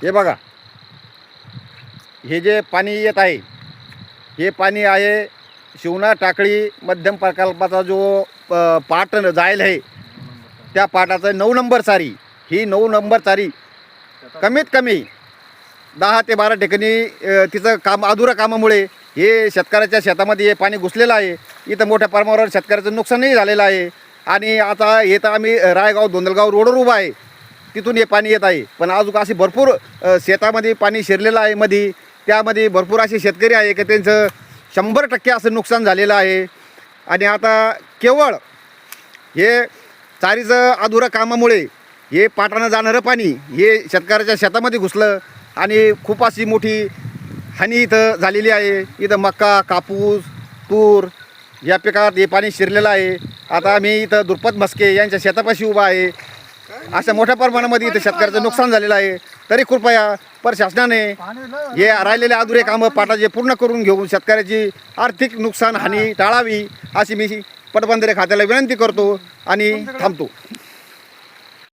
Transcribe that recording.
हे बघा. हे जे पाणी येत आहे हे पाणी आहे शिवना टाकळी मध्यम प्रकल्पाचा जो पाट जायला आहे त्या पाटाचं नऊ नंबर चारी ही नऊ नंबर चारी कमीत कमी दहा ते बारा ठिकाणी तिचं काम अधुरं कामामुळे हे शेतकऱ्याच्या शेतामध्ये हे पाणी घुसलेलं आहे. इथं मोठ्या प्रमाणावर शेतकऱ्याचं नुकसानही झालेलं आहे. आणि आता हे तर आम्ही रायगाव धोंदलगाव रोडवर उभा आहे. तिथून हे पाणी येत आहे. पण अजून अशी भरपूर शेतामध्ये पाणी शिरलेलं आहे मध्ये त्यामध्ये भरपूर असे शेतकरी आहे की त्यांचं शंभर टक्के असं नुकसान झालेलं आहे. आणि आता केवळ हे चारीचं अधुरं कामामुळे हे पाटानं जाणारं पाणी हे शेतकऱ्याच्या शेतामध्ये घुसलं आणि खूप अशी मोठी हानी इथं झालेली आहे. इथं मका कापूस तूर या पिकात हे पाणी शिरलेलं आहे. आता आम्ही इथं दुर्पत मस्के यांच्या शेतापाशी उभा आहे. अशा मोठ्या प्रमाणामध्ये इथे शेतकऱ्याचं नुकसान झालेलं आहे. तरी कृपया प्रशासनाने हे राहिलेले अधुरे कामं पाटाचे पूर्ण करून घेऊन शेतकऱ्याची आर्थिक नुकसान हानी टाळावी अशी मी पटबंधारे खात्याला विनंती करतो आणि थांबतो.